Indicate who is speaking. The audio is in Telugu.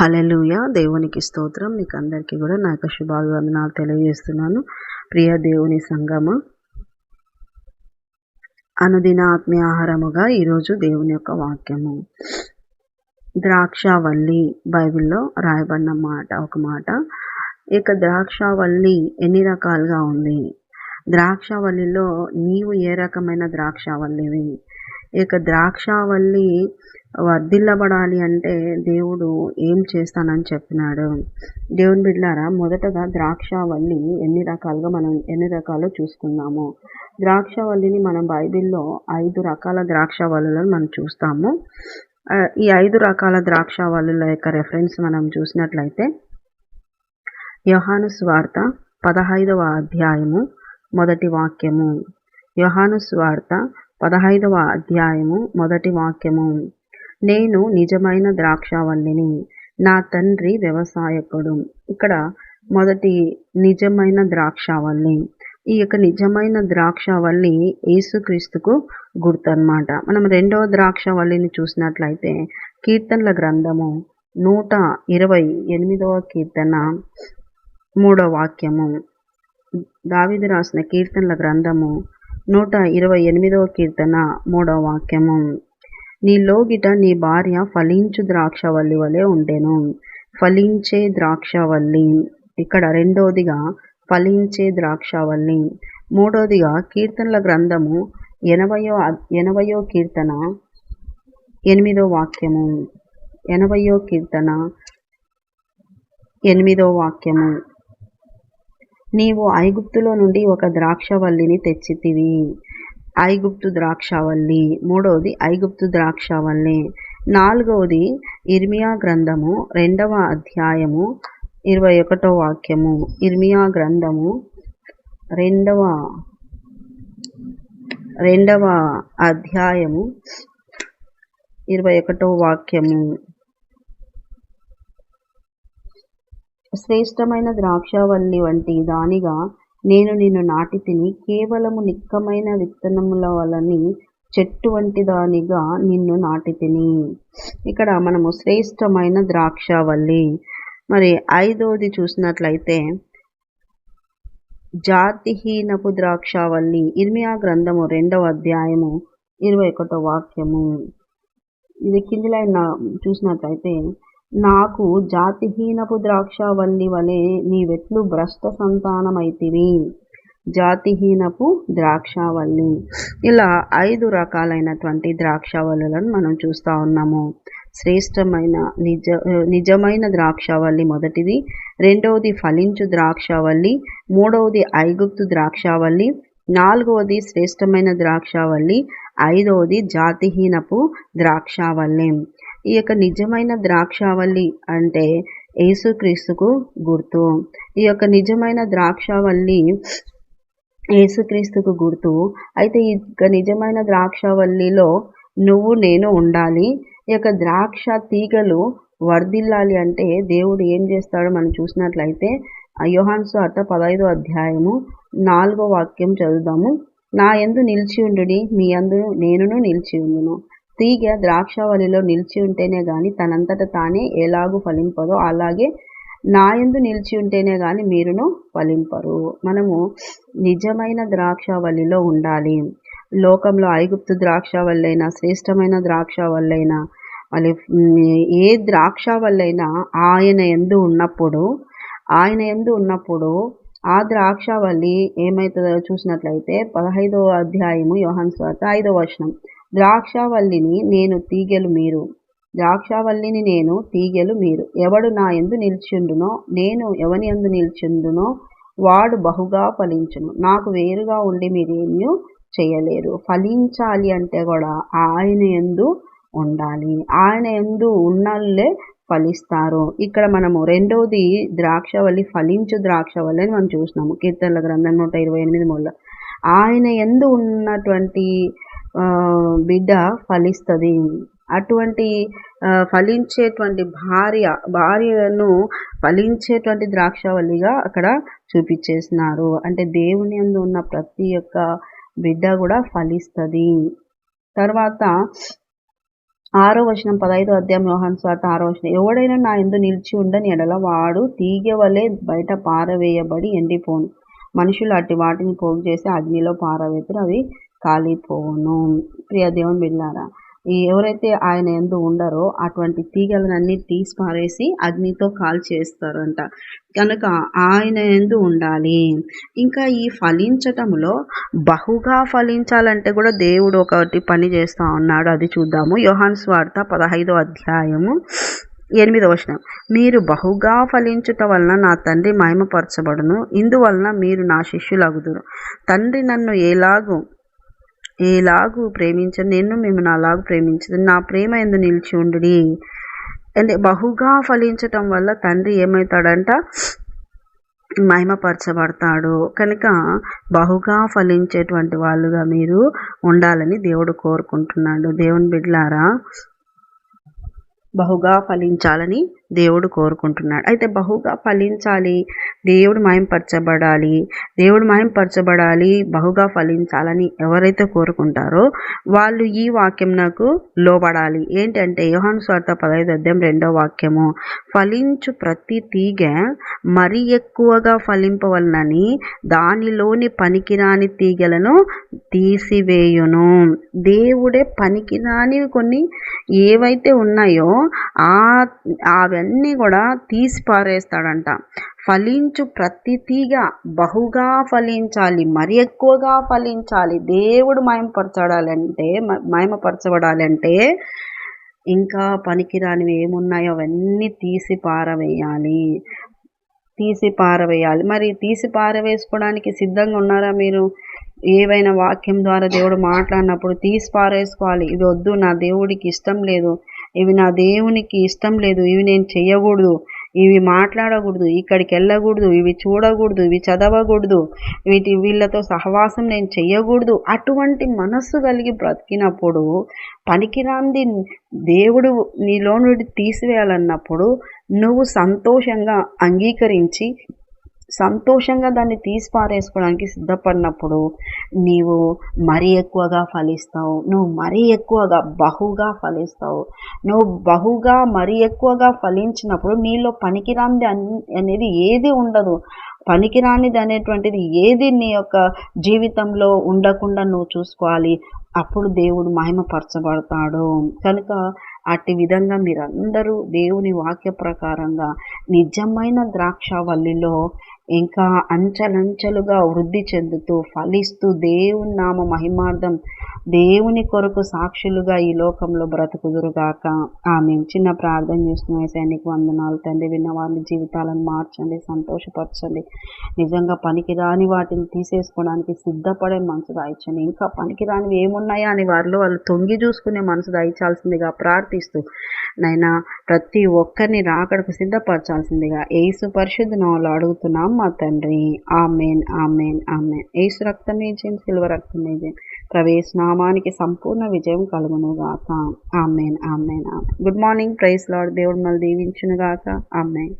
Speaker 1: హలలుయ దేవునికి స్తోత్రం. మీకు అందరికీ కూడా నా యొక్క శుభాభివందనాలు తెలియజేస్తున్నాను. ప్రియ దేవుని సంగమ అనుదిన ఆత్మీయ ఆహారముగా ఈరోజు దేవుని యొక్క వాక్యము. ద్రాక్షవల్లి బైబిల్లో రాయబడిన మాట ఒక మాట. ఇక ద్రాక్షవల్లి ఎన్ని రకాలుగా ఉంది? ద్రాక్షవల్లిలో నీవు ఏ రకమైన ద్రాక్షవల్లివి? ఇక ద్రాక్షావల్లి వర్ధిల్లబడాలి అంటే దేవుడు ఏం చేస్తానని చెప్పినాడు. దేవుని బిడ్డారా మొదటగా ద్రాక్షవల్లి ఎన్ని రకాలుగా మనం ఎన్ని రకాలు చూసుకుందాము. ద్రాక్షవల్లిని మనం బైబిల్లో ఐదు రకాల ద్రాక్షావల్లులను మనం చూస్తాము. ఈ ఐదు రకాల ద్రాక్షావల్లుల యొక్క రెఫరెన్స్ మనం చూసినట్లయితే యోహాను స్వార్త పదహైదవ అధ్యాయము మొదటి వాక్యము. యోహాను స్వార్త పదహైదవ అధ్యాయము మొదటి వాక్యము. నేను నిజమైన ద్రాక్షవల్లిని నా తండ్రి వ్యవసాయకుడు. ఇక్కడ మొదటి నిజమైన ద్రాక్షవల్లి. ఈ యొక్క నిజమైన ద్రాక్షవల్లి యేసుక్రీస్తుకు గుర్తన్నమాట. మనం రెండవ ద్రాక్షవల్లిని చూసినట్లయితే కీర్తనల గ్రంథము నూట ఇరవై ఎనిమిదవ కీర్తన మూడవ వాక్యము. దావిది రాసిన కీర్తనల గ్రంథము నూట ఇరవై ఎనిమిదవ కీర్తన మూడవ వాక్యము. నీ లోగిట నీ భార్య ఫలించు ద్రాక్షవల్లి వలె ఉండెను. ఫలించే ద్రాక్షవల్లి. ఇక్కడ రెండోదిగా ఫలించే ద్రాక్షవల్లి. మూడోదిగా కీర్తనల గ్రంథము ఎనభయో ఎనభయో కీర్తన ఎనిమిదో వాక్యము. ఎనభయో కీర్తన ఎనిమిదో వాక్యము. నీవు ఐగుప్తులో నుండి ఒక ద్రాక్షవల్లిని తెచ్చితివి. ఐగుప్తు ద్రాక్షవల్లి. మూడవది ఐగుప్తు ద్రాక్షవల్లి. నాలుగవది ఇర్మియా గ్రంథము. రెండవ అధ్యాయము. ఇరవై ఒకటో వాక్యము. ఇర్మియా గ్రంథము. రెండవ రెండవ అధ్యాయము. ఇరవై ఒకటో వాక్యము. శ్రేష్టమైన ద్రాక్షవల్లి వంటి దానిగా నేను నిన్ను నాటి తిని కేవలము నిక్కమైన విత్తనముల వలని చెట్టు వంటి దానిగా నిన్ను నాటి తిని. ఇక్కడ మనము శ్రేష్టమైన ద్రాక్షవల్లి. మరి ఐదోది చూసినట్లయితే జాతిహీనపు ద్రాక్షవల్లి ఇర్మియా గ్రంథము రెండవ అధ్యాయము ఇరవై ఒకటో వాక్యము. ఇది కింది లైన్ చూసినట్లయితే నాకు జాతిహీనపు ద్రాక్షవల్లి వలె నీవెట్లు భ్రష్ట సంతానమైతివి. జాతిహీనపు ద్రాక్షావల్లి. ఇలా ఐదు రకాలైనటువంటి ద్రాక్షవల్లులను మనం చూస్తూ ఉన్నాము. శ్రేష్టమైన నిజ నిజమైన ద్రాక్షవల్లి మొదటిది. రెండవది ఫలించు ద్రాక్షవల్లి. మూడవది ఐగుప్తు ద్రాక్షావల్లి. నాలుగవది శ్రేష్టమైన ద్రాక్షావల్లి. ఐదవది జాతిహీనపు ద్రాక్షవల్లి. ఈ యొక్క నిజమైన ద్రాక్షావల్లి అంటే యేసుక్రీస్తుకు గుర్తు. ఈ యొక్క నిజమైన ద్రాక్షావల్లి యేసుక్రీస్తుకు గుర్తు. అయితే ఈ నిజమైన ద్రాక్షావల్లిలో నువ్వు నేను ఉండాలి. ఈ యొక్క ద్రాక్ష తీగలు వర్ధిల్లాలి అంటే దేవుడు ఏం చేస్తాడో మనం చూసినట్లయితే యోహాన్ స్వార్త పదహైదో అధ్యాయము నాలుగో వాక్యం చదువుదాము. నా ఎందు నిలిచి ఉండు మీ అందును నేనును నిలిచి ఉండును. తీగ ద్రాక్షవల్లిలో నిలిచి ఉంటేనే గాని తనంతట తానే ఎలాగూ ఫలింపదో అలాగే నాయందు నిలిచి ఉంటేనే గాని మీరును ఫలింపరు. మనము నిజమైన ద్రాక్షవల్లిలో ఉండాలి. లోకంలో ఐగుప్తు ద్రాక్షవల్లైనా శ్రేష్టమైన ద్రాక్షవల్లైనా మళ్ళీ ఏ ద్రాక్షవల్లైనా ఆయన ఎందు ఉన్నప్పుడు ఆయన ఎందు ఉన్నప్పుడు ఆ ద్రాక్షవల్లి ఏమవుతుందో చూసినట్లయితే పదహైదవ అధ్యాయము యోహన్ స్వార్త ఐదవ వచనం. ద్రాక్షావల్లిని నేను తీగెలు మీరు. ద్రాక్షావల్లిని నేను తీగెలు మీరు. ఎవడు నా ఎందు నిల్చుండునో నేను ఎవని ఎందు నిల్చుండునో వాడు బహుగా ఫలించును. నాకు వేరుగా ఉండి మీరేమీ చేయలేరు. ఫలించాలి అంటే కూడా ఆయన ఎందు ఉండాలి. ఆయన ఎందు ఉన్నల్లే ఫలిస్తారు. ఇక్కడ మనము రెండవది ద్రాక్షవల్లి ఫలించు ద్రాక్షవల్లి అని మనం చూసినాము. కీర్తనల గ్రంథం నూట ఇరవై ఎనిమిది మూల ఆయన ఎందు ఉన్నటువంటి బిడ్డ ఫలిస్తుంది. అటువంటి ఫలించేటువంటి భార్య భార్యను ఫలించేటువంటి ద్రాక్షవల్లిగా అక్కడ చూపించేసినారు. అంటే దేవుని అందు ఉన్న ప్రతి ఒక్క బిడ్డ కూడా ఫలిస్తుంది. తర్వాత ఆరో వచనం పదహైదు అధ్యాయం యోహాన్ స్వార్థ ఆరో వచనం. ఎవడైనా నా ఎందు నిలిచి ఉండని ఎడల వాడు తీగ వలె బయట పారవేయబడి ఎండిపోను. మనుషులు అట్టి వాటిని పోగు చేసి అగ్నిలో పారవేతురు. అవి కాలిపోవును ప్రియ దేవుని బిడ్డారా ఈ ఎవరైతే ఆయన ఎందు ఉండరో అటువంటి తీగలనన్నీ తీసి పారేసి అగ్నితో కాల్ చేస్తారంట కనుక ఆయన ఎందు ఉండాలి. ఇంకా ఈ ఫలించటంలో బహుగా ఫలించాలంటే కూడా దేవుడు ఒకటి పని చేస్తూ ఉన్నాడు. అది చూద్దాము. యోహాన్ స్వార్థ పదహైదో అధ్యాయము ఎనిమిదవ వచనం. మీరు బహుగా ఫలించుట వలన నా తండ్రి మహిమపరచబడును. ఇందువలన మీరు నా శిష్యులగుదురు. తండ్రి నన్ను ఎలాగూ ఏలాగు ప్రేమించను నేను మిమ్మల్ని అలాగూ ప్రేమించదు. నా ప్రేమ ఎందు నిలిచి ఉండు అంటే బహుగా ఫలించటం వల్ల తండ్రి ఏమవుతాడంట మహిమపరచబడతాడు. కనుక బహుగా ఫలించేటువంటి వాళ్ళుగా మీరు ఉండాలని దేవుడు కోరుకుంటున్నాడు. దేవుని బిడ్లారా బహుగా ఫలించాలని దేవుడు కోరుకుంటున్నాడు. అయితే బహుగా ఫలించాలి. దేవుడు మాయంపరచబడాలి. దేవుడు మాయంపరచబడాలి బహుగా ఫలించాలని ఎవరైతే కోరుకుంటారో వాళ్ళు ఈ వాక్యం నాకు లోబడాలి. ఏంటంటే యోహాను స్వార్థ పదహైదు అధ్యాయం రెండో వాక్యము ఫలించు ప్రతి తీగ మరి ఎక్కువగా ఫలింపవలనని దానిలోని పనికిరాని తీగలను తీసివేయును. దేవుడే పనికిరాని కొన్ని ఏవైతే ఉన్నాయో ఆ అవన్నీ కూడా తీసి పారేస్తాడంట ఫలించు ప్రతి తీగ బహుగా ఫలించాలి మరి ఎక్కువగా ఫలించాలి దేవుడు మయమపరచడాలంటే మయమపరచబడాలంటే ఇంకా పనికిరానివి ఏమున్నాయో అవన్నీ తీసి పారవేయాలి తీసి పారవేయాలి మరి తీసి పారవేసుకోవడానికి సిద్ధంగా ఉన్నారా మీరు? ఏవైనా వాక్యం ద్వారా దేవుడు మాట్లాడినప్పుడు తీసి పారేసుకోవాలి ఇది వద్దు నా దేవుడికి ఇష్టం లేదు. ఇవి నా దేవునికి ఇష్టం లేదు. ఇవి నేను చేయకూడదు ఇవి మాట్లాడకూడదు. ఇక్కడికి వెళ్ళకూడదు. ఇవి చూడకూడదు. ఇవి చదవకూడదు. వీటి వీళ్ళతో సహవాసం నేను చెయ్యకూడదు. అటువంటి మనస్సు కలిగి బ్రతికినప్పుడు పనికిరాంది దేవుడు నీలో నుండి తీసివేయాలన్నప్పుడు నువ్వు సంతోషంగా అంగీకరించి సంతోషంగా దాన్ని తీసి పారేసుకోవడానికి సిద్ధపడినప్పుడు నీవు మరీ ఎక్కువగా ఫలిస్తావు. నువ్వు మరీ ఎక్కువగా బహుగా ఫలిస్తావు. నువ్వు బహుగా మరీ ఎక్కువగా ఫలించినప్పుడు నీలో పనికిరాంది అనేది ఏది ఉండదు. పనికిరానిది అనేటువంటిది ఏది నీ యొక్క జీవితంలో ఉండకుండా నువ్వు చూసుకోవాలి. అప్పుడు దేవుడు మహిమపరచబడతాడు. కనుక అట్టి విధంగా మీరందరూ దేవుని వాక్య ప్రకారంగా నిజమైన ద్రాక్షవల్లిలో ఇంకా అంచెలంచెలుగా వృద్ధి చెందుతూ ఫలిస్తూ దేవుని నామ మహిమార్థం దేవుని కొరకు సాక్షులుగా ఈ లోకంలో బ్రతుకుదురుగాక. ఆమె చిన్న ప్రార్థన చేస్తున్న. సైనికు వందనాలు తండ్రి. విన్న వారి జీవితాలను మార్చండి సంతోషపరచండి. నిజంగా పనికిరాని వాటిని తీసేసుకోవడానికి సిద్ధపడే మనసు దాయించండి. ఇంకా పనికిరానివి ఏమున్నాయా అని వారిలో వాళ్ళు తొంగి చూసుకునే మనసు దాయించాల్సిందిగా ప్రార్థిస్తూ నైనా ప్రతి ఒక్కరిని రాకడకు సిద్ధపరచాల్సిందిగా ఏసు పరిశుద్ధ నవలు అడుగుతున్నాం. మా తండ్రి. Amen amen amen. ఏసు రక్తమే జయం సిల్వ రక్తమే జయం. ప్రవేశ నామానికి సంపూర్ణ విజయం కలుగునుగాక. Amen amen amen. Good morning praise Lord దేవుడు మళ్ళీ దీవించునుగాక. ఆమెన్.